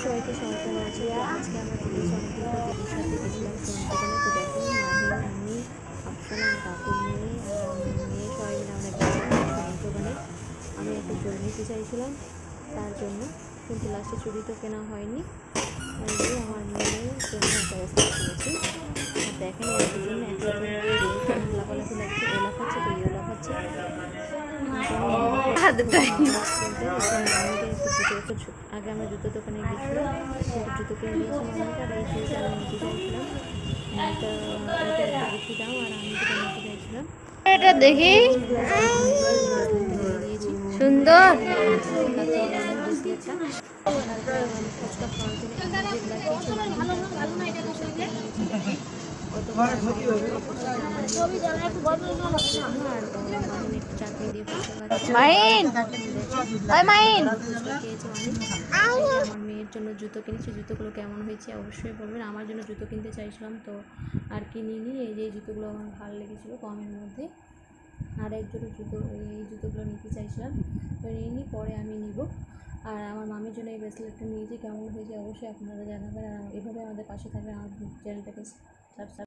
সবাইকে স্বাগত আছে আজকে আমরা পুলিশ অনেকদিন পর দিদির সাথে গেছিলাম সোন তো দেখো মাহি আমি আফসানা মেয়ে আর আমার মেয়ে সবাই মিলে আমরা গেছিলাম দোকানে আমি একটা চুড়ি নিতে চাইছিলাম তার জন্য। কিন্তু লাস্টে চুড়ি তো কেনা হয়নি। আমার মেয়ের জন্য ব্যবস্থা করেছি। আর দেখেন একসাথে লাফালাফি লাগছে ও লাফাচ্ছে তো ইও লাফাচ্ছে আগে আমরা জুতো দোকানে গিয়েছিলাম জুতো কিনে দিয়েছিলাম আমাকে আর এই চুড়িটা আমি নিতে চাইছিলাম এটা এটা একটা বেশি দাম আর আমি যেটা নিতে চাইছিলাম। এটা দেখি। সুন্দর তারপরে আমার ব্রেসলেটটা তারপরে আমার ফুচকা খাওয়ার জন্য যেগুলো কিছু মাহিন! ওই মাহিন! আমার মেয়ের জন্য জুতো কিনেছি জুতোগুলো কেমন হয়েছে অবশ্যই বলবেন। আমার জন্য জুতো কিনতে চাইছিলাম তো আর কিনিনি। এই যে এই জুতোগুলো আমার ভালো লেগেছিলো কমের মধ্যে। আর এক জোড়ো জুতো এই জুতোগুলো নিতে চাইছিলাম। তো নিয়ে পরে আমি নিব। আর আমার মামির জন্য এই ব্রেসলেটটা নিয়েছি কেমন হয়েছে অবশ্যই আপনারা জানাবেন। আর এভাবে আমাদের পাশে থাকবেন আমার চ্যানেলটাকে সাবস্ক্রাইব